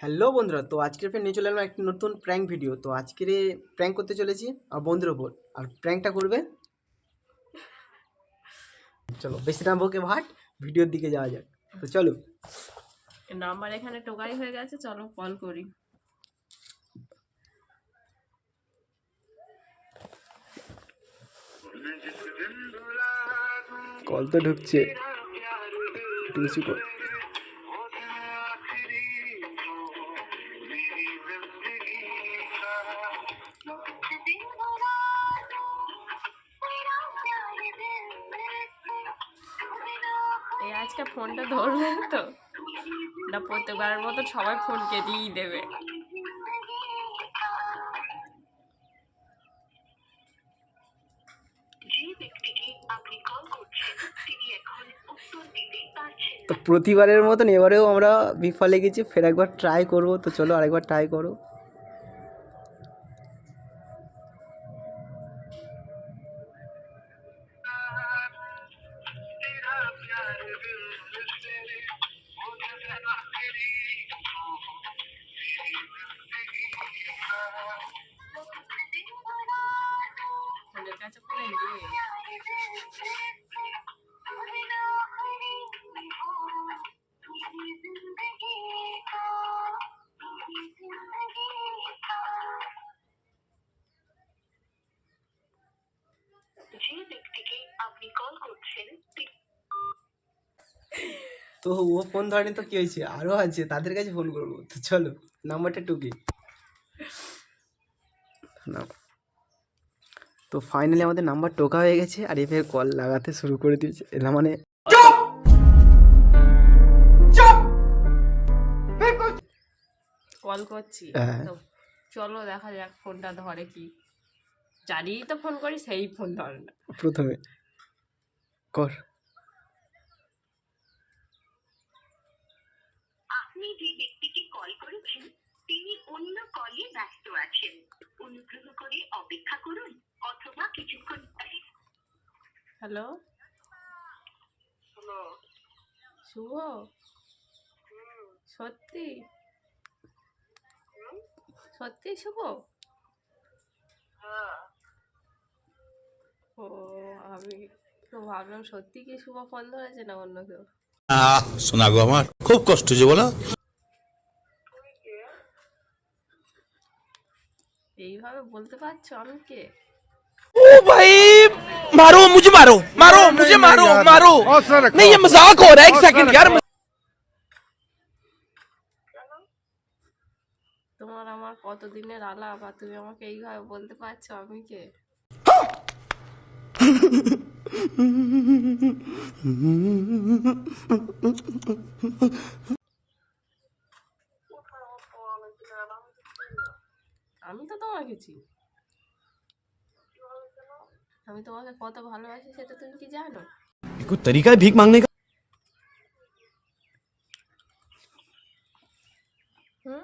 Hello বন্ধুরা তো আজকের ফের নিয়ে চলে এলাম একটি নতুন প্র্যাঙ্ক ভিডিও তো আজকের প্র্যাঙ্ক করতে চলেছি আর বন্ধুর ওপর আর প্র্যাঙ্কটা করবে? চলো বেশি না বকে ভাট ভিডিওর দিকে যাওয়া যাক। তো চলো। নাম্বার এখানে টোকাই হয়ে গেছে চলো কল করি। কল তো ঢুকছে। একটু কিছু এই আজকে ফোনটা ধরবেন তো। না, প্রত্যেকবারের মতো সবাই ফোন কেটেই দেবে। তো প্রতিবারের মতন এবারেও আমরা বিফলে গেছি, ফের একবার ট্রাই করব। তো চলো আরেকবার ট্রাই করো। তো ও ফোন ধরেনি তো কি হয়েছে? আরও আছে তাদের কাছে ফোন করব। তো চলো নাম্বারটা টুকি। তো ফাইনালি আমাদের নাম্বার টোকা হয়ে গেছে আর এবার কল লাগাতে শুরু করে দিয়েছে। এরা মানে কল করছি। হ্যাঁ। চলো দেখা যাক ফোনটা ধরে কি। জানিই তো ফোন করি সেই ফোন ধরে না। প্রথমে। কর আপনি যে ব্যক্তিকে কল করেছেন তিনি অন্য কলে ব্যস্ত আছেন। অনুগ্রহ করে অপেক্ষা করুন অথবা কিছুক্ষণ পরে। হ্যালো? শুভ? সত্যি? সত্যি শুভ? ও আমি তো ভাবলাম সত্যি কি শুভ ফোন ধরেছে না অন্য কেউ? আহ শোনা গো আমার। খুব কষ্ট যে বলো। এইভাবে বলতে পারছো আমি কে ओ भाई मारो मुझे मारो मारो मुझे मारो मारो नहीं ये मजाक हो रहा है एक सेकंड यार তোমার আমার কত দিনের আলাপ আর তুমি আমাকে এইভাবে বলতে পারছো আমি কে আমি তো তোমাকে চিনি আমি তোমাকে কত ভালোবাসি সেটা তুমি কি জানো कोई तरीका है भीख मांगने का হুম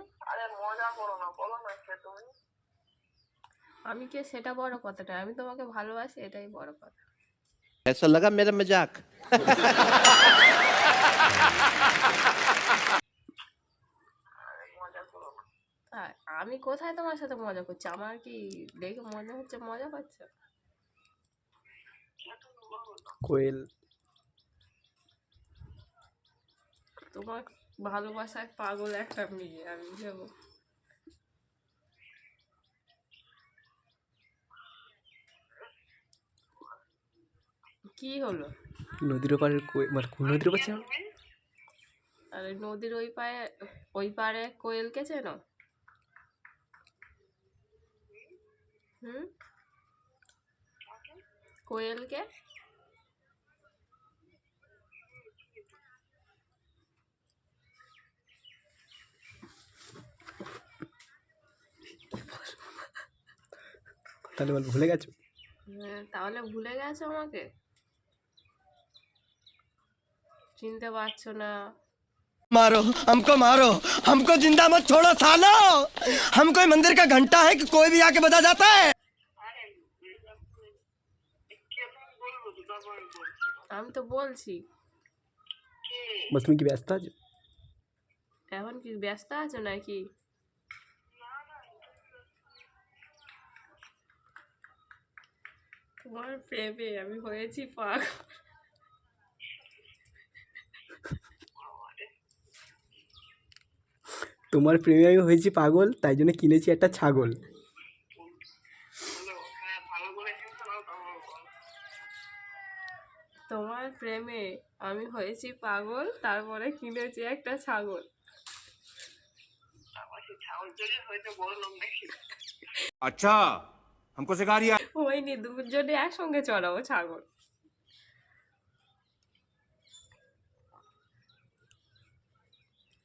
আমি কে সেটা বড় কথাটা আমি তোমাকে ভালোবাসি এটাই বড় কথা ऐसा लगा मेरा मजाक আমি কোথায় তোমার সাথে মজা করছি? আমার কি দেখে মনে হচ্ছে মজা পাচ্ছ? কোয়েল। তোমার ভালোবাসায় পাগল একটা মেয়ে আমি দেবো কি হলো? নদীর কোয়েল মানে কোন নদীর ওপার? আর নদীর ওই পায়ে ওই পারে কোয়েলকে চেনো? হুম? কোয়েলকে? তাহলে বল ভুলে গেছো? হ্যাঁ, তাহলে ভুলে গেছো আমাকে? চিনতে পারছ না। मारो हमको मारो हमको जिंदा मत छोड़ो सालो हम कोई मंदिर का घंटा है कि कोई भी आके बजा जाता है আমি তো বলছি বল তুমি কি ব্যস্ত আছো এখন কি ব্যস্ত আছো নাকি তোমার প্রেমে আমি হয়েছি পাগল তোমার প্রেমে আমি হয়েছি পাগল তাই জন্য কিনেছি একটা ছাগল তোমার প্রেমে আমি হয়েছি পাগল তারপরে কিনেছি একটা ছাগল अच्छा हमको सिखा रिया হয়নি দুজনে একসঙ্গে চড়াবো ছাগল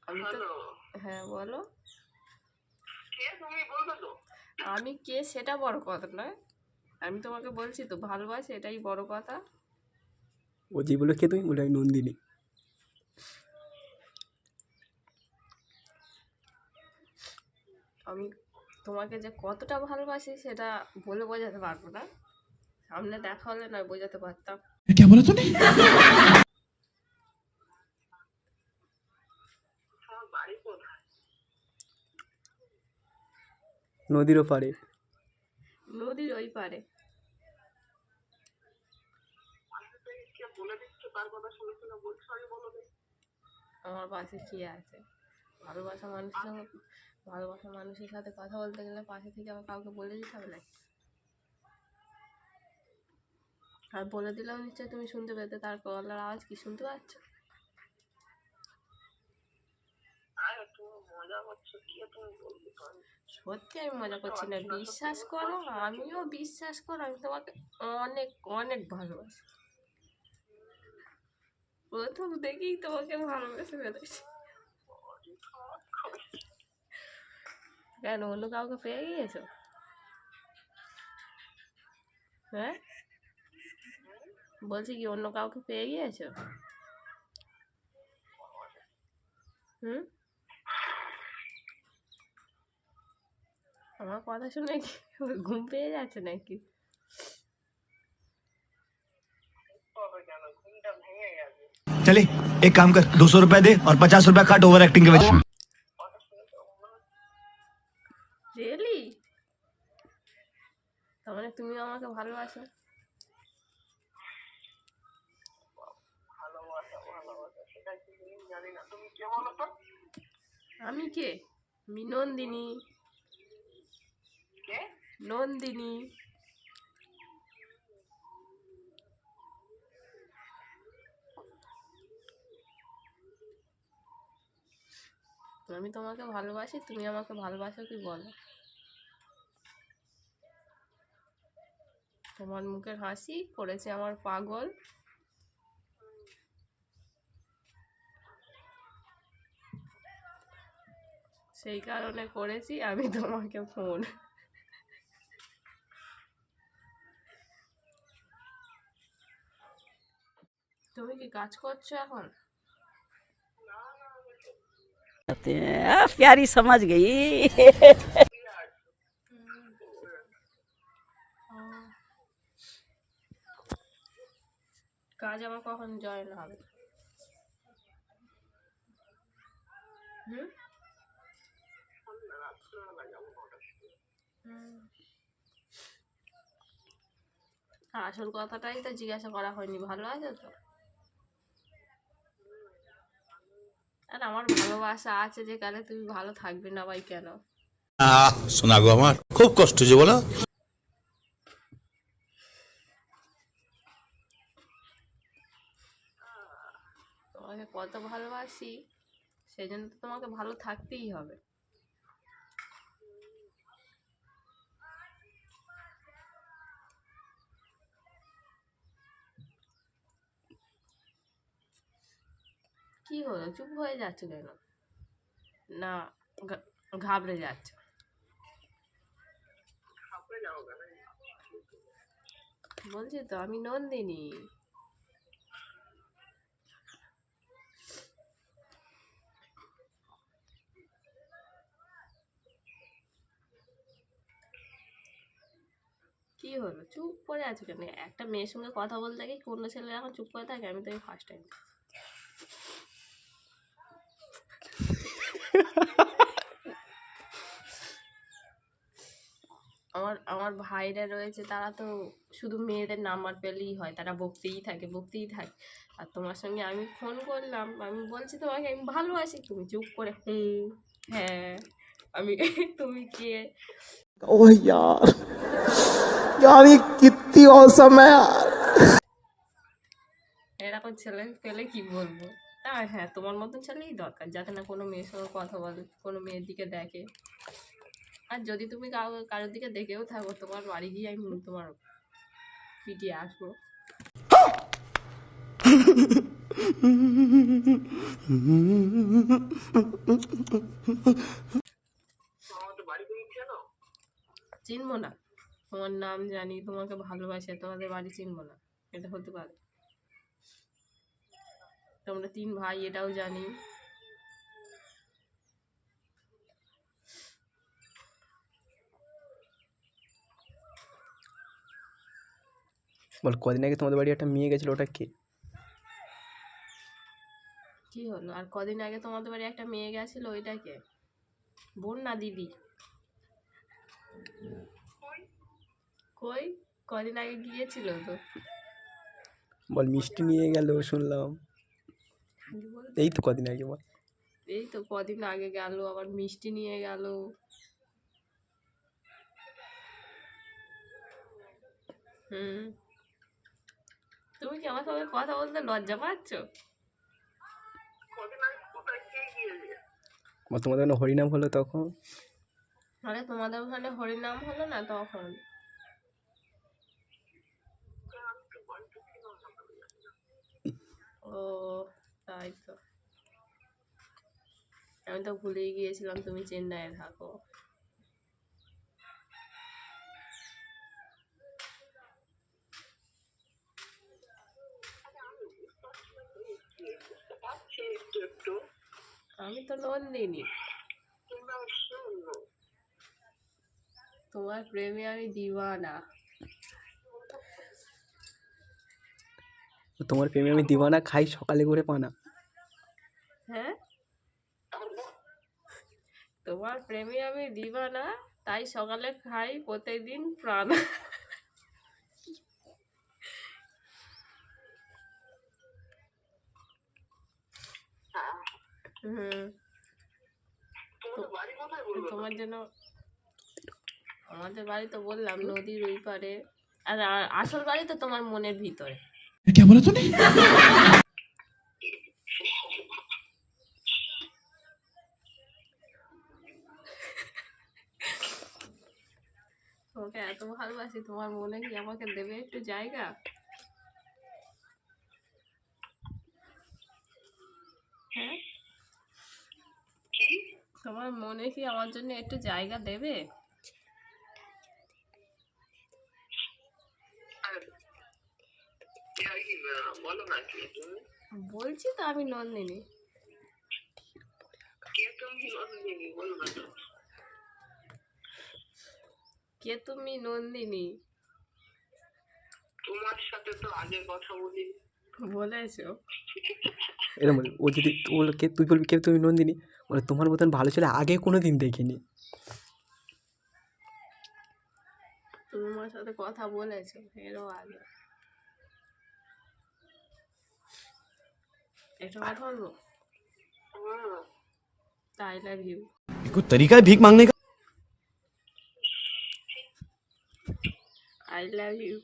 আমি তো হ্যাঁ বলো। আমি কে সেটা বড় কথা নয়। আমি তোমাকে বলছি তো ভালোবাসি এটাই বড় কথা। ও যে বলে কে তুমি বলে আমি নন্দিনী। আমি তোমাকে যে কতটা ভালোবাসি সেটা বলে বোঝাতে পারব না। সামনে দেখা হলে নয় বোঝাতে পারতাম। নদীর ওপারে। নদীর ওই পারে। আমার পাশে কে আছে? ভালোবাসা মানুষের সঙ্গে ভালোবাসা মানুষের সাথে কথা বলতে গেলে পাশে থেকে আবার কাউকে বলে দিতে হবে নাকি? আর বলে দিলাম নিশ্চয়ই তুমি শুনতে পেতে, তার গলার আওয়াজ কি শুনতে পাচ্ছ? সত্যি আমি মজা করছি না। বিশ্বাস করো, আমিও বিশ্বাস করো, আমি তোমাকে অনেক অনেক ভালোবাসি। প্রথম দেখেই তোমাকে ভালোবেসে ফেলেছি। কেন, অন্য কাউকে পেয়ে গিয়েছো? হ্যাঁ? বলছি কি, অন্য কাউকে পেয়ে গিয়েছো? হুম? আমার কথা শুনে কি ঘুম পেয়ে যাচ্ছে নাকি चले एक काम कर दो सौ रुपए दे और पचास रुपए काट ओवर एक्टिंग के वजह রিয়েলি তার মানে তুমি আমাকে ভালোবাসো আমি কে আমি নন্দিনী। আমি তোমাকে ভালোবাসি, তুমি আমাকে ভালোবাসো কি বলো? তোমার মুখের হাসি করেছে আমার পাগল। সেই কারণে করেছি আমি তোমাকে ফোন তুমি কি কাজ করছো এখন कहते हैं आ, प्यारी समझ गई কাজ আমার কখন জয়েন হবে হুম হুম। আসল কথাটাই তো জিজ্ঞাসা করা হয়নি ভালো আছে তো আর আমার ভালোবাসা আছে যেখানে তুমি ভালো থাকবে না ভাই কেন? আহ শোনা গো আমার খুব কষ্ট যে বলো। তোমাকে কত ভালোবাসি সেই জন্য তো তোমাকে ভালো থাকতেই হবে। কি হলো? চুপ হয়ে যাচ্ছে কেন? না ঘাবড়ে যাচ্ছে। বলছি তো আমি নন্দিনী। কি হলো? চুপ করে আছো কেন? একটা মেয়ের সঙ্গে কথা বলতে গিয়ে কোনো ছেলে এখন চুপ করে থাকে? আমি তো এই ফার্স্ট টাইম আমার আমার ভাইরা রয়েছে তারা তো শুধু মেয়েদের নাম্বার পেলেই হয় তারা বকতেই থাকে বকতেই থাকে। আর তোমার সঙ্গে আমি ফোন করলাম আমি বলছি তোমাকে আমি ভালোবাসি তুমি চুপ করে হুম হ্যাঁ আমি তুমি কে? ও यार यार ये कितनी ऑसम है यार এরকম ছেলে পেলে কি বলব? তা হ্যাঁ তোমার মতন ছেলেই দরকার, যাতে না কোনো মেয়ের সঙ্গে কথা বলে, কোনো মেয়ের দিকে দেখে। আর যদি তুমি কারও কারোর দিকে দেখেও থাকো, তোমার বাড়ি গিয়ে আমি তোমার পিটিয়ে আসব। চিনবো না। তোমার নাম জানি, তোমাকে ভালোবাসে, তোমাদের বাড়ি চিনবো না। এটা হতে পারে। তোমরা তিন ভাই এটাও জানি। বল কদিন আগে তোমাদের বাড়ি একটা মেয়ে গেছিল ওটা কে? কি হলো? আর কদিন আগে তোমাদের বাড়ি একটা মেয়ে গেছিল ওইটাকে বোন না দিদি? কই? কদিন আগে গিয়েছিল তো? বল মিষ্টি নিয়ে গেল শুনলাম? এই তো কদিন আগে বল। এই তো কদিন আগে গেল আবার মিষ্টি নিয়ে গেল। হুম। তুমি কি আমার সঙ্গে কথা বলতে লজ্জা পাচ্ছ? তোমাদের ওখানে হরিনাম হলো তখন? আরে তোমাদের ওখানে হরিনাম হলো না তখন? ও। তাই তো। আমি তো ভুলেই গিয়েছিলাম, তুমি চেন্নাইয়ে থাকো। আমি তো লোন নন্দিনী তোমার প্রেমে আমি দিওয়ানা। তোমার প্রেমে আমি দিওয়ানা, খাই সকালে করে পানা। হ্যাঁ? তোমার প্রেমে আমি দিওয়ানা তাই সকালে খাই, প্রতিদিন প্রাণ। তোমার জন্য, আমাদের বাড়ি তো বললাম নদীর ওই পারে। আর আসল বাড়ি তো তোমার মনের ভিতরে। তোমাকে এত ভালোবাসি তোমার মনে কি আমাকে দেবে একটু জায়গা? হ্যাঁ? তোমার মনে কি আমার জন্য একটু জায়গা দেবে? বলছি তো আমি নন্দিনী। কে তুমি নন্দিনী? তোমার সাথে তো আগে কথা বলি বলেছো এরকম বলবি ও যদি ও বললো, কে তুই বলবি কে তুমি নন্দিনী বলে তোমার মতন ভালো ছেলে আগে কোনো দিন দেখিনি তুমি আমার সাথে কথা বলেছো এরও আগে এটা কথা বলবো আই লাভ ইউ कोई तरीका है भीख मांगने का আই লাভ ইউ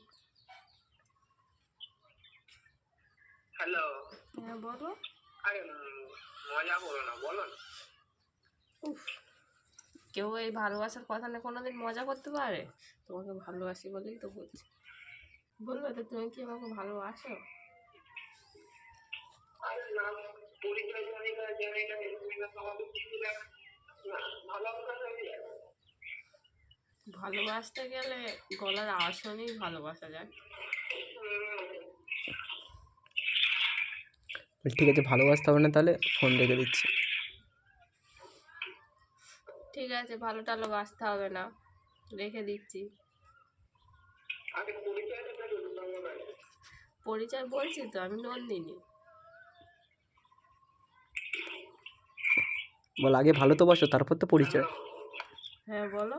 হ্যালো হ্যাঁ বলো আরে মজা করো না বলো উফ কেউ এই ভালোবাসার কথা না কোনোদিন মজা করতে পারে? তোমাকে ভালোবাসি বলেই তো বলছি। বলবে তো তুমি কি আমাকে ভালোবাসো? পরিচয় জানি না জানি ভালোবাসা ভালোবাসতে গেলে গলার আসনেই ভালোবাসা যায়। ঠিক আছে ভালোবাসতে হবে না তাহলে ফোন রেখে দিচ্ছি। ঠিক আছে ভালো টালো বাসতে হবে না। রেখে দিচ্ছি। পরিচয় বলছি তো আমি নন্দিনী। বল আগে ভালো তো বাসো তারপর তো পরিচয়। হ্যাঁ বলো।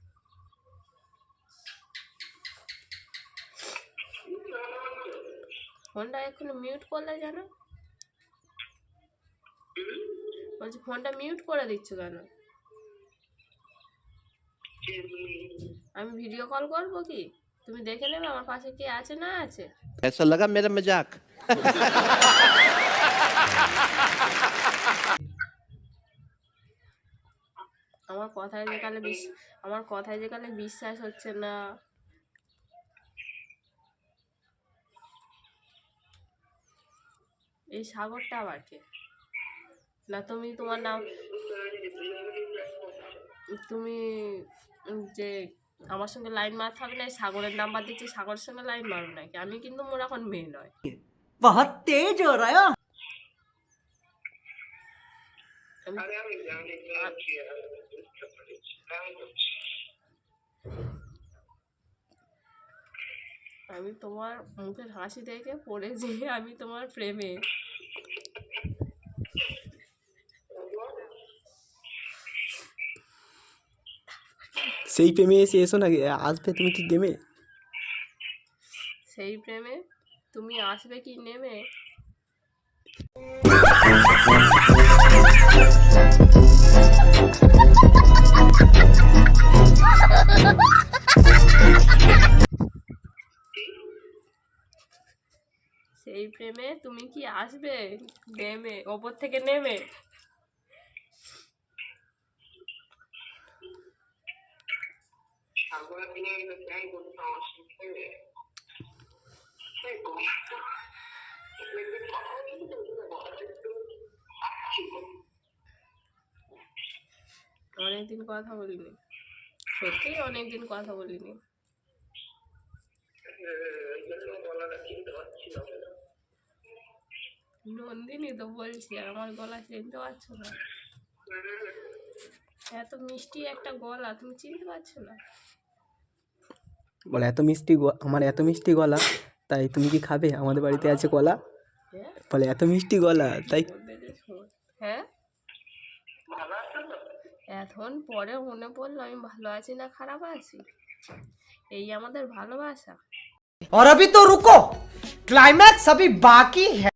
ফোনটা এক্ষুনি মিউট করলে কেন বলছি ফোনটা মিউট করে দিচ্ছ কেন আমি ভিডিও কল করবো কি তুমি দেখে নেবে আমার পাশে কে আছে না আছে ऐसा लगा मेरा मजाक আমার কথায় যে কালে বিশ আমার কথায় যে কালে বিশ্বাস হচ্ছে না এই সাগরটা আবার কে? না তুমি তোমার নাম? তুমি যে আমার সঙ্গে লাইন মার থাকবে না সাগরের নাম্বার দিচ্ছি সাগরের সঙ্গে লাইন মারো নাকি? আমি কিন্তু মোর এখন মেয়ে নয়। বহুত তেজ হো রয়া আমি আমি তোমার মুখের হাসি দেখে পড়েছি আমি তোমার প্রেমে। সেই প্রেমে এসে এসো না আসবে তুমি কি গেমে? সেই প্রেমে? তুমি আসবে কি নেমে? সেই প্রেমে তুমি কি আসবে? নেমে, ওপর থেকে নেমে। অনেকদিন কথা বলিনি। সত্যিই অনেকদিন কথা বলিনি। নন্দিনী তো বলছি আর আমার গলা চিনতে পারছো না এত মিষ্টি একটা গলা তুমি চিনতে পারছো না বলে এত মিষ্টি গ- আমার এত মিষ্টি গলা তাই তুমি কি খাবে আমাদের বাড়িতে আছে কলা হ্যাঁ বলে এত মিষ্টি গলা তাই বলতে যে শোন হ্যাঁ এখন পরে মনে পড়লো আমি ভালো আছি না খারাপ আছি এই আমাদের ভালোবাসা और अभी तो रुको क्लाइमैक्स अभी बाकी है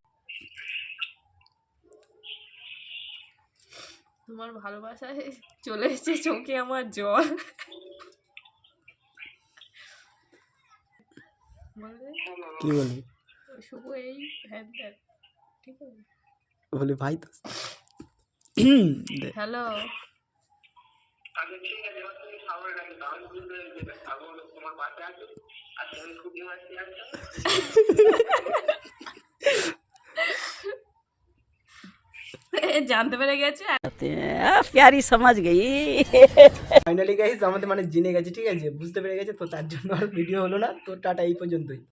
তোমার ভালোবাসায় চলে এসেছে চোখে আমার জল। কি বলবি শুভ এই হ্যান ঠিক আছে? বলে ভাই তো। হ্যালো। জানতে পেরে গেছে প্যারি সমাজ গেই। ফাইনালি গাইস আমাদের মানে জেনে গেছে ঠিক আছে? বুঝতে পেরে গেছে তো তার জন্য আর ভিডিও হলো না তো টাটা এই পর্যন্তই।